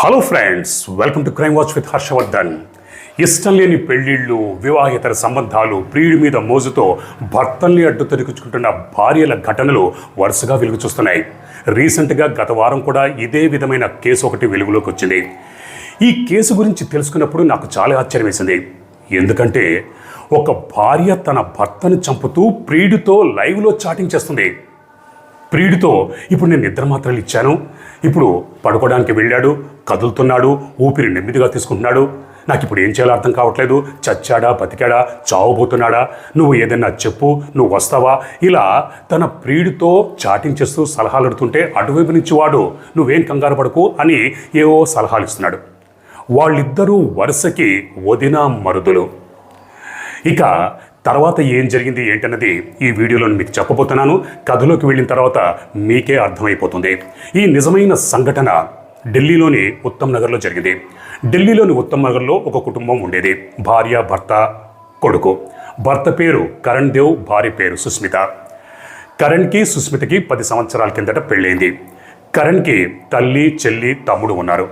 Hello friends welcome to crime watch with Harshavardhan ఇష్టం లేని పెళ్ళిళ్ళు వివాహేతర సంబంధాలు ప్రియుడి మీద మోజుతో భర్తల్ని అడ్డు తొలగించుకుంటున్న భార్యల ఘటనలు వరుసగా వెలుగు చూస్తున్నాయి రీసెంట్గా గత వారం కూడా ఇదే విధమైన కేసు ఒకటి వెలుగులోకి వచ్చింది. ఈ కేసు గురించి తెలుసుకున్నప్పుడు నాకు చాలా ఆశ్చర్యం వేసింది ఎందుకంటే ఒక భార్య తన భర్తను చంపుతూ ప్రియుడితో లైవ్లో చాటింగ్ చేస్తుంది. ప్రియుడితో ఇప్పుడు నేను నిద్ర మాత్రలు ఇచ్చాను. ఇప్పుడు పడుకోవడానికి వెళ్ళాడు కదులుతున్నాడు ఊపిరి నెమ్మదిగా తీసుకుంటున్నాడు. నాకు ఇప్పుడు ఏం చేయాలో అర్థం కావట్లేదు. చచ్చాడా బతికాడా చావబోతున్నాడా? నువ్వు ఏదైనా చెప్పు నువ్వు వస్తావా? ఇలా తన ప్రియుడితో చాటింగ్ చేస్తూ సలహాలు అడుగుతుంటే అటువైపు నుంచి వాడు నువ్వేం కంగారు పడకు అని ఏవో సలహాలు ఇస్తున్నాడు. వాళ్ళిద్దరూ వరుసకి వదిన మరుదులు. ఇక తర్వాత ఏం జరిగింది ఏంటన్నది ఈ వీడియోలో మీకు చెప్పబోతున్నాను. కథలోకి వెళ్ళిన తర్వాత మీకే అర్థమైపోతుంది. ఈ నిజమైన సంఘటన ఢిల్లీలోని ఉత్తమ్ నగర్లో జరిగింది. ఢిల్లీలోని ఉత్తమ్ నగర్లో ఒక కుటుంబం ఉండేది. భార్య భర్త కొడుకు. భర్త పేరు కరణ్ దేవ్ భార్య పేరు సుస్మిత. కరణ్కి సుస్మితకి పది సంవత్సరాల కిందట పెళ్ళైంది. కరణ్కి తల్లి చెల్లి తమ్ముడు ఉన్నారు.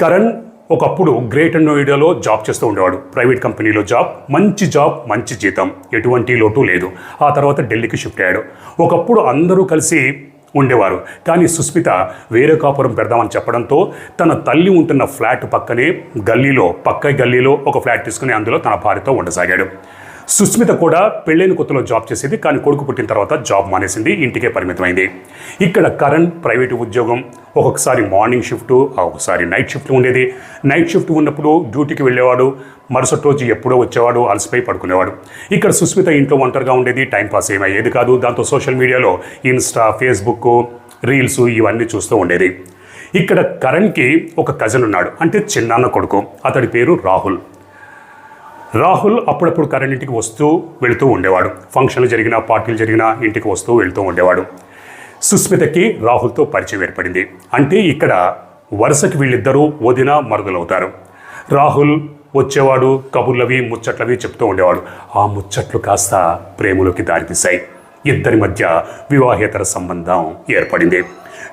కరణ్ ఒకప్పుడు గ్రేటర్ నోయిడాలో జాబ్ చేస్తూ ఉండేవాడు. ప్రైవేట్ కంపెనీలో జాబ్ మంచి జాబ్ మంచి జీతం. ఎటువంటి లోటు లేదు. ఆ తర్వాత ఢిల్లీకి షిఫ్ట్ అయ్యాడు. ఒకప్పుడు అందరూ కలిసి ఉండేవారు. కానీ సుస్మిత వేరే కాపురం పెడదామని చెప్పడంతో తన తల్లి ఉంటున్న ఫ్లాట్ పక్కనే గల్లీలో పక్క గల్లీలో ఒక ఫ్లాట్ తీసుకుని అందులో తన భార్యతో ఉండసాగాడు. సుస్మిత కూడా పెళ్ళైన కొత్తలో జాబ్ చేసేది కానీ కొడుకు పుట్టిన తర్వాత జాబ్ మానేసింది ఇంటికే పరిమితమైంది. ఇక్కడ కరణ్ ప్రైవేటు ఉద్యోగం ఒక్కొక్కసారి మార్నింగ్ షిఫ్ట్ ఒకసారి నైట్ షిఫ్ట్ ఉండేది. నైట్ షిఫ్ట్ ఉన్నప్పుడు డ్యూటీకి వెళ్ళేవాడు మరుసటి రోజు ఎప్పుడో వచ్చేవాడు అలసిపోయి పడుకునేవాడు. ఇక్కడ సుస్మిత ఇంట్లో ఒంటరిగా ఉండేది టైంపాస్ ఏమయ్యేది కాదు. దాంతో సోషల్ మీడియాలో ఇన్స్టా ఫేస్బుక్ రీల్స్ ఇవన్నీ చూస్తూ ఉండేది. ఇక్కడ కరణ్కి ఒక కజిన్ ఉన్నాడు అంటే చిన్నాన్న కొడుకు. అతడి పేరు రాహుల్. రాహుల్ అప్పుడప్పుడు కరణ్ ఇంటికి వస్తూ వెళుతూ ఉండేవాడు. ఫంక్షన్లు జరిగినా పార్టీలు జరిగినా ఇంటికి వస్తూ వెళుతూ ఉండేవాడు. సుస్మితకి రాహుల్తో పరిచయం ఏర్పడింది. అంటే ఇక్కడ వరుసకి వీళ్ళిద్దరూ వదిన మరుదులవుతారు. రాహుల్ వచ్చేవాడు కబుర్లవి ముచ్చట్లవి చెప్తూ ఉండేవాడు. ఆ ముచ్చట్లు కాస్త ప్రేమలోకి దారితీశాయి. ఇద్దరి మధ్య వివాహేతర సంబంధం ఏర్పడింది.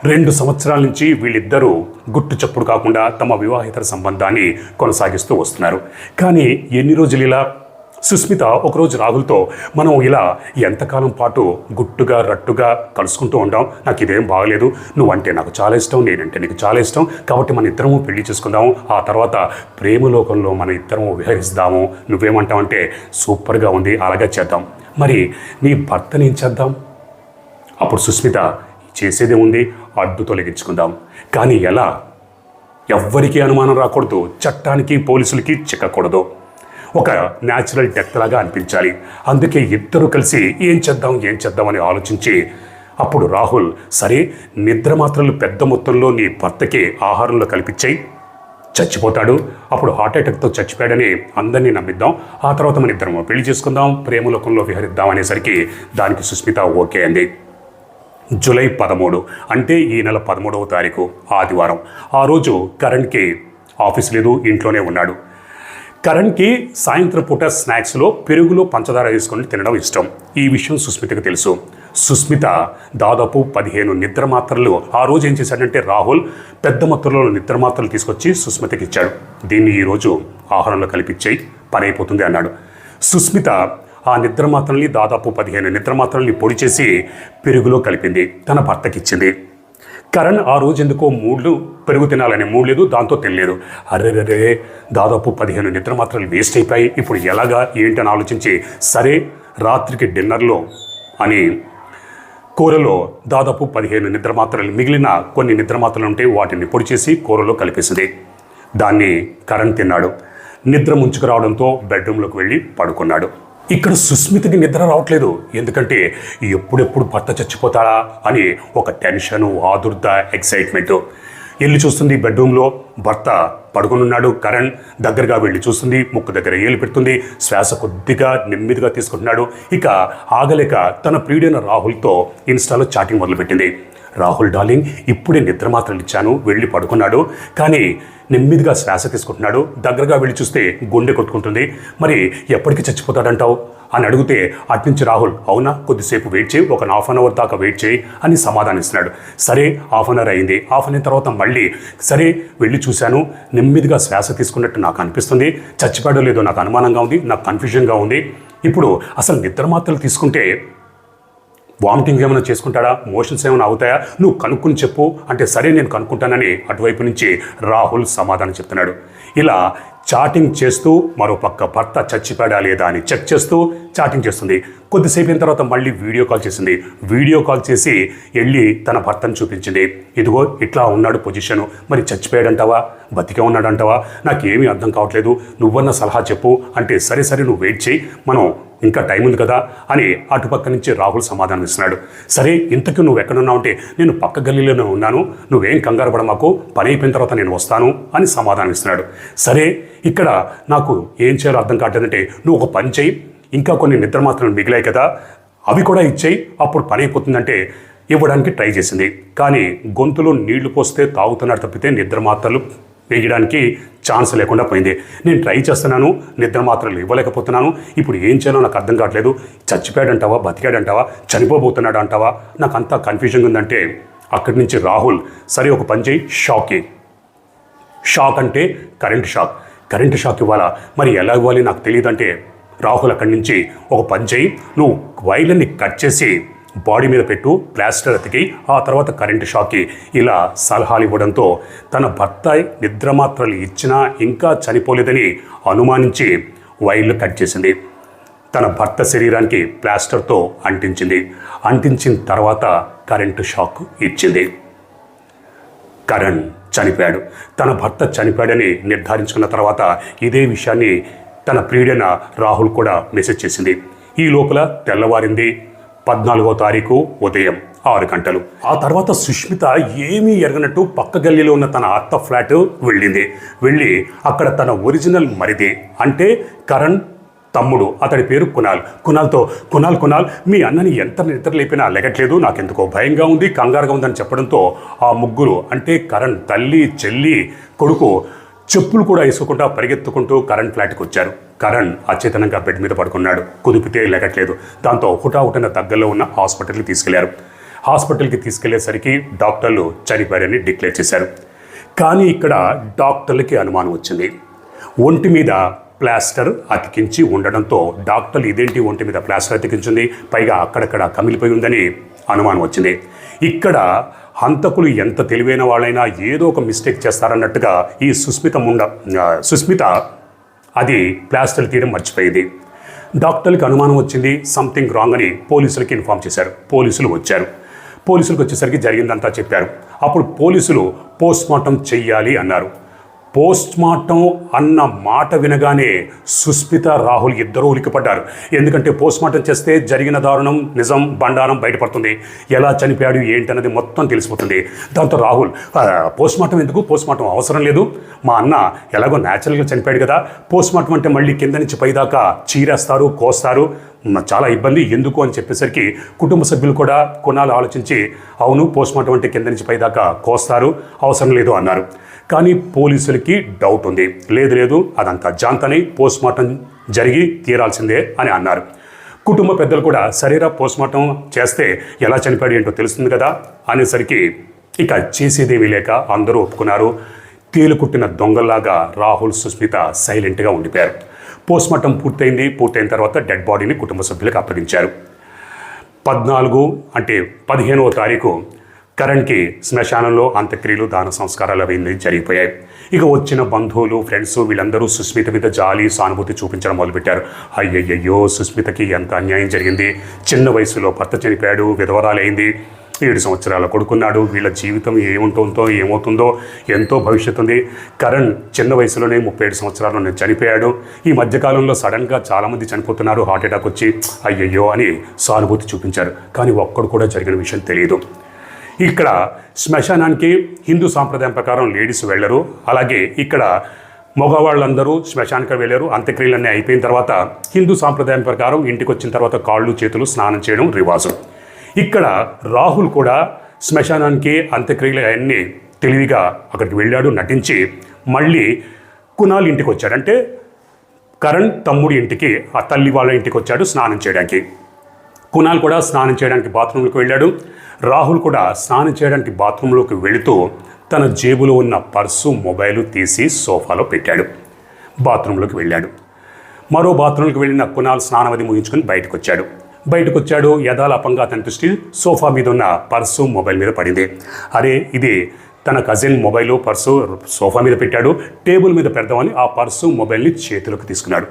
రెండు సంవత్సరాల నుంచి వీళ్ళిద్దరూ గుట్టు చప్పుడు కాకుండా తమ వివాహేతర సంబంధాన్ని కొనసాగిస్తూ వస్తున్నారు. కానీ ఎన్ని రోజులు ఇలా సుస్మిత ఒకరోజు రాహుల్తో మనం ఇలా ఎంతకాలం పాటు గుట్టుగా రట్టుగా కలుసుకుంటూ ఉంటాం నాకు ఇదేం బాగలేదు. నువ్వంటే నాకు చాలా ఇష్టం నేనంటే నీకు చాలా ఇష్టం. కాబట్టి మన ఇద్దరము పెళ్ళి చేసుకుందాము. ఆ తర్వాత ప్రేమలోకంలో మన ఇద్దరము విహరిస్తాము. నువ్వేమంటావంటే సూపర్గా ఉంది అలాగే చేద్దాం. మరి నీ భర్తని ఏం చేద్దాం? అప్పుడు సుస్మిత చేసేదే ఉంది. అడ్డు తొలగించుకుందాం. కానీ ఎలా? ఎవ్వరికీ అనుమానం రాకూడదు. చట్టానికి పోలీసులకి చిక్కకూడదు. ఒక న్యాచురల్ డెత్ లాగా అనిపించాలి. అందుకే ఇద్దరు కలిసి ఏం చేద్దాం ఏం చేద్దామని ఆలోచించి అప్పుడు రాహుల్ సరే నిద్ర మాత్రలు పెద్ద మొత్తంలో నీ భర్తకి ఆహారంలో కల్పించాయి. చచ్చిపోతాడు. అప్పుడు హార్ట్ అటాక్తో చచ్చిపోయాడని అందరినీ నమ్మిద్దాం. ఆ తర్వాత మన ఇద్దరం పెళ్ళి చేసుకుందాం. ప్రేమలోకంలో విహరిద్దాం అనేసరికి దానికి సుస్మిత ఓకే అంది. జూలై పదమూడు అంటే ఈ నెల పదమూడవ తారీఖు ఆదివారం. ఆ రోజు కరణ్కి ఆఫీస్ లేదు ఇంట్లోనే ఉన్నాడు. కరణ్కి సాయంత్రం పూట స్నాక్స్లో పెరుగులో పంచదార వేసుకొని తినడం ఇష్టం. ఈ విషయం సుస్మితకు తెలుసు. సుస్మిత దాదాపు పదిహేను నిద్ర మాత్రలు ఆ రోజు ఏం చేశాడంటే రాహుల్ పెద్ద మొత్తంలో నిద్ర మాత్రలు తీసుకొచ్చి సుస్మితకి ఇచ్చాడు దీన్ని ఈరోజు ఆహారంలో కలిపిచ్చేయి పని అయిపోతుంది అన్నాడు. సుస్మిత ఆ నిద్ర మాత్రల్ని దాదాపు పదిహేను నిద్ర మాత్రల్ని పొడి చేసి పెరుగులో కలిపింది. తన భర్తకిచ్చింది. కరణ్ ఆ రోజు ఎందుకో మూడ్లు పెరుగు తినాలని మూడ్ లేదు దాంతో తినలేదు. అరే దాదాపు పదిహేను నిద్ర మాత్రలు వేస్ట్ అయిపోయి ఇప్పుడు ఎలాగా? ఏంటని ఆలోచించి సరే రాత్రికి డిన్నర్లో అని కూరలో దాదాపు పదిహేను నిద్ర మాత్రలు మిగిలిన కొన్ని నిద్ర మాత్రలు ఉంటే వాటిని పొడి చేసి కూరలో కలిపేసింది. దాన్ని కరణ్ తిన్నాడు. నిద్ర ముంచుకు రావడంతో బెడ్రూమ్లోకి వెళ్ళి పడుకున్నాడు. ఇక్కడ సుస్మితకి నిద్ర రావట్లేదు. ఎందుకంటే ఎప్పుడెప్పుడు భర్త చచ్చిపోతాడా అని ఒక టెన్షను ఆదుర్ద ఎక్సైట్మెంటు. వెళ్ళి చూస్తుంది బెడ్రూమ్లో. భర్త పడుకునున్నాడు. కరణ్ దగ్గరగా వెళ్ళి చూస్తుంది. ముక్కు దగ్గర ఏలు పెడుతుంది. శ్వాస కొద్దిగా నెమ్మదిగా తీసుకుంటున్నాడు. ఇక ఆగలేక తన ప్రియుడైన రాహుల్తో ఇన్స్టాలో చాటింగ్ మొదలుపెట్టింది. రాహుల్ డార్లింగ్ ఇప్పుడే నిద్ర మాత్రలు ఇచ్చాను. వెళ్ళి పడుకున్నాడు. కానీ నెమ్మదిగా శ్వాస తీసుకుంటున్నాడు. దగ్గరగా వెళ్ళి చూస్తే గుండె కొట్టుకుంటుంది. మరి ఎప్పటికీ చచ్చిపోతాడంటావు? అని అడిగితే అట్నుంచి రాహుల్ అవునా? కొద్దిసేపు వెయిట్ చేయి ఒక హాఫ్ అన్ అవర్ దాకా వెయిట్ చేయి అని సమాధానిస్తున్నాడు. సరే హాఫ్ అన్ అవర్ అయింది. హాఫ్ అన్ అవర్ తర్వాత మళ్ళీ సరే వెళ్ళి చూశాను. నెమ్మదిగా శ్వాస తీసుకున్నట్టు నాకు అనిపిస్తుంది. చచ్చిపోయాడో లేదో నాకు అనుమానంగా ఉంది నాకు కన్ఫ్యూజన్గా ఉంది. ఇప్పుడు అసలు నిద్ర మాత్రలు తీసుకుంటే వామిటింగ్ ఏమైనా చేసుకుంటాడా? మోషన్స్ ఏమైనా అవుతాయా? నువ్వు కనుక్కుని చెప్పు. అంటే సరే నేను కనుక్కుంటానని అటువైపు నుంచి రాహుల్ సమాధానం చెప్తున్నాడు. ఇలా చాటింగ్ చేస్తూ మరో పక్క భర్త చచ్చిపోయాడా లేదా అని చెక్ చేస్తూ చాటింగ్ చేస్తుంది. కొద్దిసేపు అయిన తర్వాత మళ్ళీ వీడియో కాల్ చేసింది. వీడియో కాల్ చేసి వెళ్ళి తన భర్తను చూపించింది. ఇదిగో ఇట్లా ఉన్నాడు పొజిషను. మరి చచ్చిపోయాడంటావా? బతికే ఉన్నాడంటావా? నాకేమీ అర్థం కావట్లేదు. నువ్వన్న సలహా చెప్పు. అంటే సరే సరే నువ్వు వెయిట్ చేయి. మనం ఇంకా టైం ఉంది కదా అని అటుపక్క నుంచి రాహుల్ సమాధానం ఇస్తున్నాడు. సరే ఇంతకు నువ్వు ఎక్కడున్నావు అంటే నేను పక్క గల్లీలోనే ఉన్నాను. నువ్వేం కంగారు పడమాకు పని అయిపోయిన తర్వాత నేను వస్తాను అని సమాధానం ఇస్తున్నాడు. సరే ఇక్కడ నాకు ఏం చేయాలో అర్థం కావట్లేదంటే నువ్వు ఒక పని చేయి ఇంకా కొన్ని నిద్ర మాత్రలు మిగిలాయి కదా అవి కూడా ఇచ్చేయి. అప్పుడు పని అయిపోతుందంటే ఇవ్వడానికి ట్రై చేసింది. కానీ గొంతులో నీళ్ళు పోస్తే తాగుతున్నాడు తప్పితే నిద్ర మాత్రలు వేయడానికి ఛాన్స్ లేకుండా పోయింది. నేను ట్రై చేస్తున్నాను నిద్ర మాత్రలు ఇవ్వలేకపోతున్నాను ఇప్పుడు ఏం చేయాలో నాకు అర్థం కావట్లేదు. చచ్చిపోయాడంటావా బతికాడంటావా చనిపోబోతున్నాడు అంటావా నాకు అంత కన్ఫ్యూజన్గా ఉందంటే అక్కడి నుంచి రాహుల్ సరే ఒక పని చేయి షాకే షాక్ అంటే కరెంట్ షాక్. కరెంట్ షాక్ ఇవ్వాలా? మరి ఎలా ఇవ్వాలి నాకు తెలియదంటే రాహుల్ అక్కడి నుంచి ఒక పని చేయి నువ్వు వైర్లని కట్ చేసి బాడీ మీద పెట్టు ప్లాస్టర్ అతికి ఆ తర్వాత కరెంటు షాక్కి ఇలా సలహాలు ఇవ్వడంతో తన భర్త నిద్రమాత్రలు ఇచ్చినా ఇంకా చనిపోలేదని అనుమానించి వైర్లు కట్ చేసింది. తన భర్త శరీరానికి ప్లాస్టర్తో అంటించింది. అంటించిన తర్వాత కరెంటు షాక్ ఇచ్చింది. కరణ్ చనిపోయాడు. తన భర్త చనిపోయాడని నిర్ధారించుకున్న తర్వాత ఇదే విషయాన్ని తన ప్రియుడైన రాహుల్ కూడా మెసేజ్ చేసింది. ఈ లోపల తెల్లవారింది పద్నాలుగో తారీఖు ఉదయం ఆరు గంటలు. ఆ తర్వాత సుష్మిత ఏమీ ఎరగనట్టు పక్క గల్లీలో ఉన్న తన అత్త ఫ్లాట్ వెళ్ళింది. వెళ్ళి అక్కడ తన ఒరిజినల్ మరిది అంటే కరణ్ తమ్ముడు అతడి పేరు కునాల్. కునాల్తో కునాల్ కునాల్ మీ అన్నని ఎంత నిద్ర లేపినా లెగట్లేదు నాకెందుకో భయంగా ఉంది కంగారుగా ఉందని చెప్పడంతో ఆ ముగ్గురు అంటే కరణ్ తల్లి చెల్లి కొడుకు చెప్పులు కూడా వేసుకోకుండా పరిగెత్తుకుంటూ కరణ్ ఫ్లాట్కి వచ్చారు. కరణ్ అచేతనంగా బెడ్ మీద పడుకున్నాడు. కుదిపితే లెగట్లేదు. దాంతో హుటాహుటన దగ్గరలో ఉన్న హాస్పిటల్కి తీసుకెళ్ళారు. హాస్పిటల్కి తీసుకెళ్ళేసరికి డాక్టర్లు చనిపోయారని డిక్లేర్ చేశారు. కానీ ఇక్కడ డాక్టర్లకి అనుమానం వచ్చింది. ఒంటి మీద ప్లాస్టర్ అతికించి ఉండడంతో డాక్టర్లు ఇదేంటి ఒంటి మీద ప్లాస్టర్ అతికించింది? పైగా అక్కడక్కడ కమిలిపోయి ఉందని అనుమానం వచ్చింది. ఇక్కడ హంతకులు ఎంత తెలివైన వాళ్ళైనా ఏదో ఒక మిస్టేక్ చేస్తారన్నట్టుగా ఈ సుస్మిత ముండ సుస్మిత అది ప్లాస్టర్ తీయడం మర్చిపోయింది. డాక్టర్కి అనుమానం వచ్చింది సంథింగ్ రాంగ్ అని పోలీసులకి ఇన్ఫామ్ చేశారు. పోలీసులు వచ్చారు. పోలీసులకు వచ్చేసరికి జరిగిందంతా చెప్పారు. అప్పుడు పోలీసులు పోస్ట్ మార్టం చెయ్యాలి అన్నారు. పోస్ట్ మార్టం అన్న మాట వినగానే సుస్మిత రాహుల్ ఇద్దరూ ఉలికిపడ్డారు ఎందుకంటే పోస్ట్ మార్టం చేస్తే జరిగిన దారుణం నిజం బండారం బయటపడుతుంది. ఎలా చనిపోయాడు ఏంటన్నది మొత్తం తెలిసిపోతుంది. దాంతో రాహుల్ పోస్ట్ మార్టం ఎందుకు? పోస్ట్ మార్టం అవసరం లేదు. మా అన్న ఎలాగో న్యాచురల్గా చనిపోయాడు కదా. పోస్ట్ మార్టం అంటే మళ్ళీ కింద నుంచి పైదాకా చీరేస్తారు కోస్తారు. చాలా ఇబ్బంది. ఎందుకు? అని చెప్పేసరికి కుటుంబ సభ్యులు కూడా కొన్నాళ్ళు ఆలోచించి అవును పోస్ట్ మార్టం అంటే కింద నుంచి పైదాకా కోస్తారు. అవసరం లేదు అన్నారు. కానీ పోలీసులకి డౌట్ ఉంది. లేదు లేదు అదంతా జాంతని. పోస్ట్మార్టం జరిగి తీరాల్సిందే అని అన్నారు. కుటుంబ పెద్దలు కూడా శరీరా పోస్ట్మార్టం చేస్తే ఎలా చనిపోయాడు ఏంటో తెలుస్తుంది కదా? అనేసరికి ఇక చేసేదేమీ లేక అందరూ ఒప్పుకున్నారు. తేలుకుట్టిన దొంగల్లాగా రాహుల్ సుస్మిత సైలెంట్గా ఉండిపోయారు. పోస్ట్మార్టం పూర్తయింది. పూర్తయిన తర్వాత డెడ్ బాడీని కుటుంబ సభ్యులకు అప్పగించారు. పద్నాలుగు అంటే పదిహేనవ తారీఖు కరణ్కి శ్మశానంలో అంత్యక్రియలు దాన సంస్కారాలు అవన్నీ జరిగిపోయాయి. ఇక వచ్చిన బంధువులు ఫ్రెండ్స్ వీళ్ళందరూ సుస్మిత మీద జాలి సానుభూతి చూపించడం మొదలుపెట్టారు. అయ్యయ్యో సుస్మితకి ఎంత అన్యాయం జరిగింది? చిన్న వయసులో భర్త చనిపోయాడు విధవరాలైంది. ఏడు సంవత్సరాల కొడుకున్నాడు. వీళ్ళ జీవితం ఏముంటుందో ఏమవుతుందో ఎంతో భవిష్యత్తు ఉంది. కరణ్ చిన్న వయసులోనే ముప్పై ఏడు సంవత్సరాలు చనిపోయాడు. ఈ మధ్యకాలంలో సడన్గా చాలామంది చనిపోతున్నారు. హార్ట్ అటాక్ వచ్చి అయ్యయ్యో! అని సానుభూతి చూపించారు. కానీ ఒక్కడు కూడా జరిగిన విషయం తెలియదు. ఇక్కడ శ్మశానానికి హిందూ సాంప్రదాయం ప్రకారం లేడీస్ వెళ్ళరు. అలాగే ఇక్కడ మగవాళ్ళందరూ శ్మశానికి వెళ్ళారు. అంత్యక్రియలన్నీ అయిపోయిన తర్వాత హిందూ సాంప్రదాయం ప్రకారం ఇంటికి వచ్చిన తర్వాత కాళ్ళు చేతులు స్నానం చేయడం రివాజు. ఇక్కడ రాహుల్ కూడా శ్మశానానికి అంత్యక్రియలు అవన్నీ తెలివిగా అక్కడికి వెళ్ళాడు నటించి మళ్ళీ కునాల్ ఇంటికి వచ్చాడు అంటే కరణ్ తమ్ముడి ఇంటికి ఆ తల్లి వాళ్ళ ఇంటికి వచ్చాడు స్నానం చేయడానికి. కునాల్ కూడా స్నానం చేయడానికి బాత్రూంలోకి వెళ్ళాడు. రాహుల్ కూడా స్నానం చేయడానికి బాత్రూంలోకి వెళుతూ తన జేబులో ఉన్న పర్సు మొబైలు తీసి సోఫాలో పెట్టాడు. బాత్రూంలోకి వెళ్ళాడు. మరో బాత్రూంలోకి వెళ్ళిన కునాల్ స్నానం అది ముగించుకొని బయటకు వచ్చాడు బయటకు వచ్చాడు యథాలాపంగా తన దృష్టి సోఫా మీద ఉన్న పర్సు మొబైల్ మీద పడింది. అరే ఇది తన కజిన్ మొబైలు పర్సు సోఫా మీద పెట్టాడు. టేబుల్ మీద పెడదామని ఆ పర్సు మొబైల్ని చేతిలోకి తీసుకున్నాడు.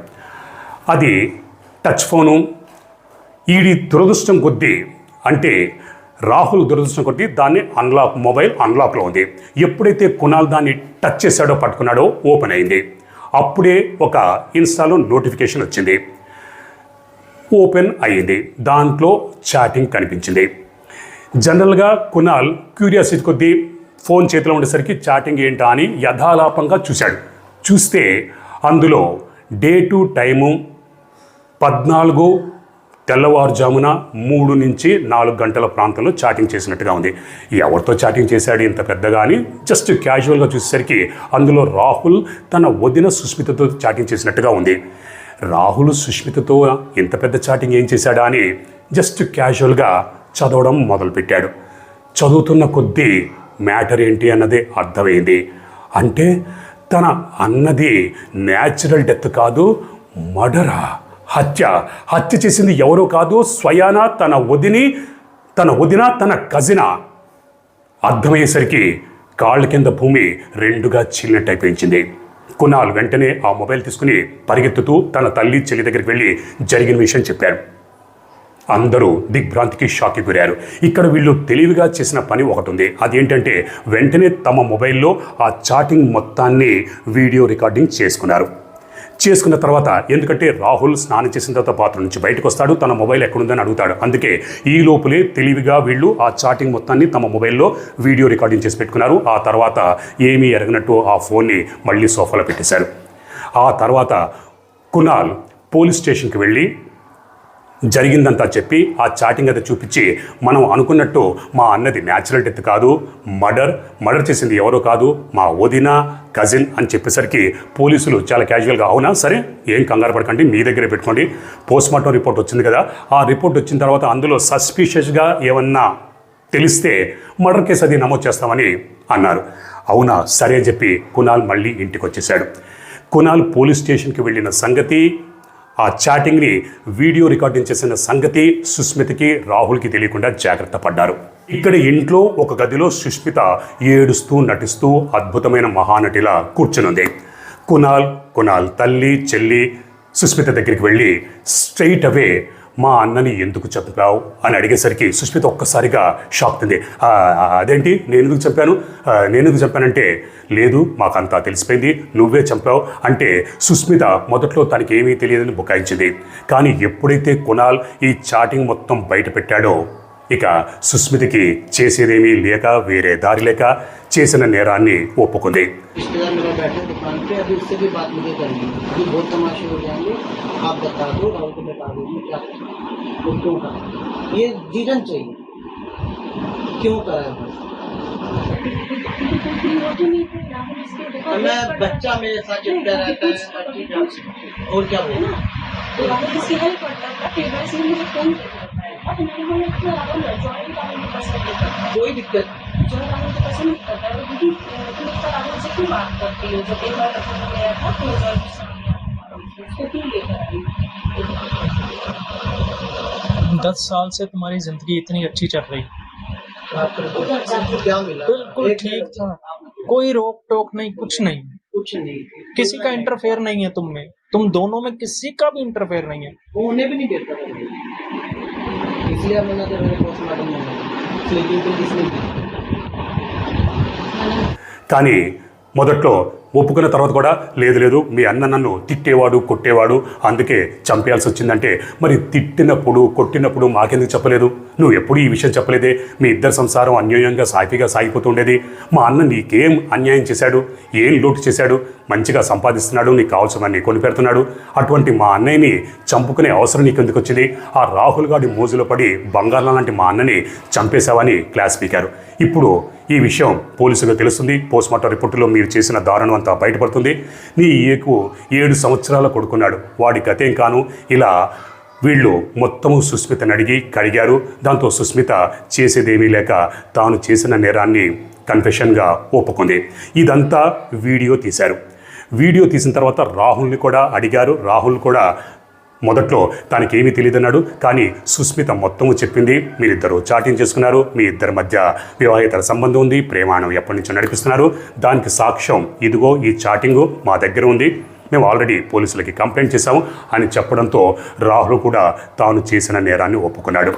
అది టచ్ ఫోను ఈడి దురదృష్టం కొద్దీ అంటే రాహుల్ దురదృష్టం కొద్ది దాన్ని అన్లాక్ మొబైల్ అన్లాక్లో ఉంది. ఎప్పుడైతే కునాల్ దాన్ని టచ్ చేశాడో పట్టుకున్నాడో ఓపెన్ అయింది. అప్పుడే ఒక ఇన్స్టాలో నోటిఫికేషన్ వచ్చింది. ఓపెన్ అయ్యింది. దాంట్లో చాటింగ్ కనిపించింది. జనరల్గా కునాల్ క్యూరియాసిటీ కొద్దీ ఫోన్ చేతిలో ఉండేసరికి చాటింగ్ ఏంటా అని యథాలాపంగా చూశాడు. చూస్తే అందులో డే టు టైము పద్నాలుగు తెల్లవారుజామున మూడు నుంచి నాలుగు గంటల ప్రాంతంలో చాటింగ్ చేసినట్టుగా ఉంది. ఎవరితో చాటింగ్ చేశాడు ఇంత పెద్దగా అని జస్ట్ క్యాజువల్గా చూసేసరికి అందులో రాహుల్ తన వదిన సుష్మితతో చాటింగ్ చేసినట్టుగా ఉంది. రాహుల్ సుష్మితతో ఇంత పెద్ద చాటింగ్ ఏం చేశాడా అని జస్ట్ క్యాజువల్గా చదవడం మొదలుపెట్టాడు. చదువుతున్న కొద్దీ మ్యాటర్ ఏంటి అన్నది అర్థమైంది. అంటే తన అన్నది న్యాచురల్ డెత్ కాదు మర్డరా హత్య. హత్య చేసింది ఎవరో కాదు స్వయాన తన వదిని తన వదిన తన కజిన. అర్థమయ్యేసరికి కాళ్ళ కింద భూమి రెండుగా చీలినట్టు అయిపోయించింది కునాల్ వెంటనే ఆ మొబైల్ తీసుకుని పరిగెత్తుతూ తన తల్లి చెల్లి దగ్గరికి వెళ్ళి జరిగిన విషయం చెప్పారు. అందరూ దిగ్భ్రాంతికి షాక్కి గురారు ఇక్కడ వీళ్ళు తెలివిగా చేసిన పని ఒకటి ఉంది అదేంటంటే వెంటనే తమ మొబైల్లో ఆ చాటింగ్ మొత్తాన్ని వీడియో రికార్డింగ్ చేసుకున్నారు. చేసుకున్న తర్వాత ఎందుకంటే రాహుల్ స్నానం చేసిన తర్వాత బాత్రూమ్ నుంచి బయటకు వస్తాడు తన మొబైల్ ఎక్కడుందని అడుగుతాడు. అందుకే ఈ లోపలే తెలివిగా వీళ్ళు ఆ చాటింగ్ మొత్తాన్ని తమ మొబైల్లో వీడియో రికార్డింగ్ చేసి పెట్టుకున్నారు. ఆ తర్వాత ఏమీ ఎరగనట్టు ఆ ఫోన్ని మళ్ళీ సోఫాలో పెట్టేశారు. ఆ తర్వాత కునాల్ పోలీస్ స్టేషన్కి వెళ్ళి జరిగిందంతా చెప్పి ఆ చాటింగ్ అది చూపించి మనం అనుకున్నట్టు మా అన్నది న్యాచురల్ డెత్ కాదు మర్డర్ మర్డర్ చేసింది ఎవరో కాదు మా వదిన కజిన్ అని చెప్పేసరికి పోలీసులు చాలా క్యాజువల్గా అవునా? సరే ఏం కంగారు పడకండి మీ దగ్గరే పెట్టుకోండి. పోస్ట్మార్టం రిపోర్ట్ వచ్చింది కదా ఆ రిపోర్ట్ వచ్చిన తర్వాత అందులో సస్పీషియస్గా ఏమన్నా తెలిస్తే మర్డర్ కేసు అది నమోదు చేస్తామని అన్నారు. అవునా? సరే అని చెప్పి కునాల్ మళ్ళీ ఇంటికి వచ్చేసాడు కునాల్ పోలీస్ స్టేషన్కి వెళ్ళిన సంగతి ఆ చాటింగ్ని వీడియో రికార్డింగ్ చేసిన సంగతి సుస్మితకి రాహుల్కి తెలియకుండా జాగ్రత్త పడ్డారు. ఇక్కడ ఇంట్లో ఒక గదిలో సుస్మిత ఏడుస్తూ నటిస్తూ అద్భుతమైన మహానటిలా కూర్చునుంది. కునాల్ కునాల్ తల్లి చెల్లి సుస్మిత దగ్గరికి వెళ్ళి స్ట్రైట్ అవే మా అన్నని ఎందుకు చంపావు అని అడిగేసరికి సుష్మిత ఒక్కసారిగా షాక్ తింది. అదేంటి? నేను ఎందుకు చంపాను? నేను ఎందుకు చంపానంటే లేదు మాకంతా తెలిసిపోయింది. నువ్వే చంపావు. అంటే సుస్మిత మొదట్లో తనకి ఏమీ తెలియదని బుకాయించింది. కానీ ఎప్పుడైతే కునాల్ ఈ చాటింగ్ మొత్తం బయట పెట్టాడో ఇక సుస్మితకి చేసేదేమీ లేక వేరే దారి లేక చేసిన నేరాన్ని ఒప్పుకుంది रिश्तेदार मेरा बैठे दुकान पे अभी उससे भी बात मुझे करनी है अभी बहुत तमाशे हो जाएंगे आप बता दो राहुल को बता दो ये क्या वो क्यों करा ये रीजन चाहिए क्यों करा है बस और मैं बच्चा मेरे साथ चिपका रहता है हर चीज आप- और क्या बोलूं तो राहुल इसकी हेल्प करता था फिर वैसे ही मुझे फोन करता तो मैंने बोला कि राहुल जॉइन राहुल को पसंद नहीं करता कोई दिक्कत जो राहुल को पसंद नहीं करता वो दीदी तुम इतना राहुल से क्यों बात करती हो? जब एक बार पसंद गया था तो जब सामने उसको क्यों लेकर आई दस साल से तुम्हारी ज़िंदगी इतनी अच्छी चल रही। क्या मिला? बिल्कुल ठीक था। कोई रोक टोक नहीं कुछ नहीं। कुछ नहीं। किसी का इंटरफेयर नहीं है तुम में। तुम दोनों में किसी का भी इंटरफेयर नहीं है। वो उन्हें भी नहीं देता। इसलिए मैंने तो मेरे पोस्टमार्टम में स्लीपिंग पिल इसलिए दी। కానీ మొదట్లో ఒప్పుకున్న తర్వాత కూడా లేదు లేదు మీ అన్న నన్ను తిట్టేవాడు కొట్టేవాడు అందుకే చంపేయాల్సి వచ్చిందంటే మరి తిట్టినప్పుడు కొట్టినప్పుడు మాకెందుకు చెప్పలేదు? నువ్వు ఎప్పుడు ఈ విషయం చెప్పలేదే. మీ ఇద్దరు సంసారం అన్యోన్యంగా సాఫీగా సాగిపోతుండేది. మా అన్న నీకేం అన్యాయం చేశాడు? ఏం లోటు చేశాడు? మంచిగా సంపాదిస్తున్నాడు నీకు కావాల్సినవన్నీ కొనిపెడుతున్నాడు అటువంటి మా అన్నయ్యని చంపుకునే అవసరం నీకు ఎందుకు వచ్చింది? ఆ రాహుల్ గాడి మోజులో పడి బంగారం లాంటి మా అన్నని చంపేశావని క్లాస్ పీకారు. ఇప్పుడు ఈ విషయం పోలీసులకు తెలుస్తుంది. పోస్ట్మార్టం రిపోర్టులో మీరు చేసిన దారుణం అంతా బయటపడుతుంది. నీ ఏకు ఏడు సంవత్సరాల కొడుకున్నాడు. వాడి గతేం కాను. ఇలా వీళ్ళు మొత్తము సుస్మితను అడిగి కడిగారు. దాంతో సుస్మిత చేసేదేమీ లేక తాను చేసిన నేరాన్ని కన్ఫెషన్గా ఒప్పుకుంది. ఇదంతా వీడియో తీశారు. వీడియో తీసిన తర్వాత రాహుల్ని కూడా అడిగారు. రాహుల్ కూడా మొదట్లో తనకేమీ తెలియదన్నాడు కానీ సుస్మిత మొత్తము చెప్పింది మీరిద్దరూ చాటింగ్ చేసుకున్నారు మీ ఇద్దరి మధ్య వివాహేతర సంబంధం ఉంది ప్రేమాణం ఎప్పటి నుంచో నడిపిస్తున్నారు. దానికి సాక్ష్యం ఇదిగో ఈ చాటింగు మా దగ్గర ఉంది. మేము ఆల్రెడీ పోలీసులకి కంప్లైంట్ చేశాము అని చెప్పడంతో రాహుల్ కూడా తాను చేసిన నేరాన్ని ఒప్పుకున్నాడు.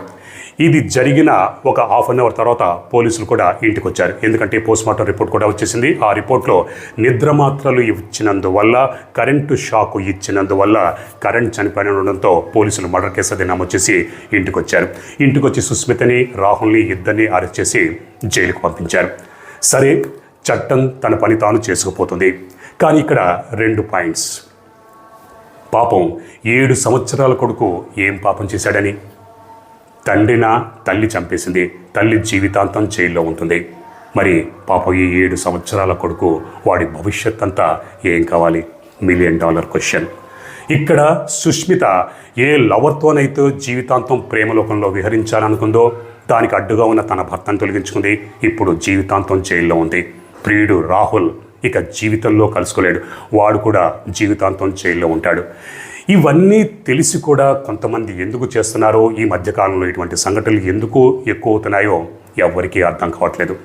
ఇది జరిగిన ఒక హాఫ్ అన్ అవర్ తర్వాత పోలీసులు కూడా ఇంటికి వచ్చారు ఎందుకంటే పోస్ట్మార్టం రిపోర్ట్ కూడా వచ్చేసింది. ఆ రిపోర్ట్లో నిద్ర మాత్రలు ఇచ్చినందువల్ల కరెంటు షాక్ ఇచ్చినందువల్ల కరెంట్ చనిపోయిన ఉండడంతో పోలీసులు మర్డర్ కేసు అది నమోదు చేసి ఇంటికి వచ్చారు ఇంటికి వచ్చి సుస్మితని రాహుల్ని ఇద్దరిని అరెస్ట్ చేసి జైలుకు పంపించారు. సరే చట్టం తన పని తాను చేసుకుపోతుంది. కానీ ఇక్కడ రెండు పాయింట్స్. పాపం ఏడు సంవత్సరాల కొడుకు ఏం పాపం చేశాడని? తండ్రిన తల్లి చంపేసింది. తల్లి జీవితాంతం జైల్లో ఉంటుంది. మరి పాప ఈ ఏడు సంవత్సరాల కొడుకు వాడి భవిష్యత్ అంతా ఏం కావాలి? Million dollar question. ఇక్కడ సుష్మిత ఏ లవర్తోనైతే జీవితాంతం ప్రేమలోకంలో విహరించాలనుకుందో దానికి అడ్డుగా ఉన్న తన భర్తను తొలగించుకుంది. ఇప్పుడు జీవితాంతం జైల్లో ఉంది. ప్రియుడు రాహుల్ ఇక జీవితంలో కలుసుకోలేడు. వాడు కూడా జీవితాంతం జైల్లో ఉంటాడు. ఇవన్నీ తెలిసి కూడా కొంతమంది ఎందుకు చేస్తున్నారో ఈ మధ్యకాలంలో ఇటువంటి సంఘటనలు ఎందుకు ఎక్కువ అవుతున్నాయో ఎవ్వరికీ అర్థం కావట్లేదు.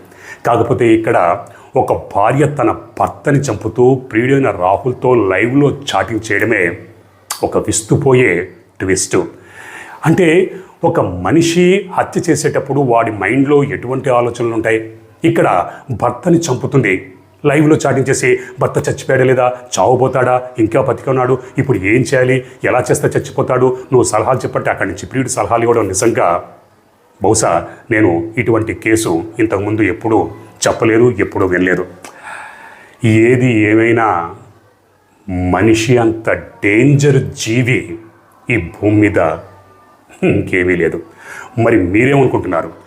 కాకపోతే ఇక్కడ ఒక భార్య తన భర్తని చంపుతూ ప్రియుడైన రాహుల్తో లైవ్లో చాటింగ్ చేయడమే ఒక విస్తుపోయే ట్విస్ట్. అంటే ఒక మనిషి హత్య చేసేటప్పుడు వాడి మైండ్లో ఎటువంటి ఆలోచనలు ఉంటాయి? ఇక్కడ భర్తని చంపుతుంది లైవ్లో చాటింగ్ చేసి భర్త చచ్చిపోయాడా లేదా? చావబోతాడా ఇంకా బతికున్నాడు? ఇప్పుడు ఏం చేయాలి? ఎలా చేస్తే చచ్చిపోతాడు? నువ్వు సలహాలు చెప్పంటే అక్కడి నుంచి ప్రియుడు సలహాలు ఇవ్వడం నిజంగా. బహుశా నేను ఇటువంటి కేసు ఇంతకుముందు ఎప్పుడూ చెప్పలేదు ఎప్పుడూ వినలేదు. ఏది ఏమైనా మనిషి అంత డేంజర్ జీవి ఈ భూమి మీద ఇంకేమీ లేదు. మరి మీరేమనుకుంటున్నారు?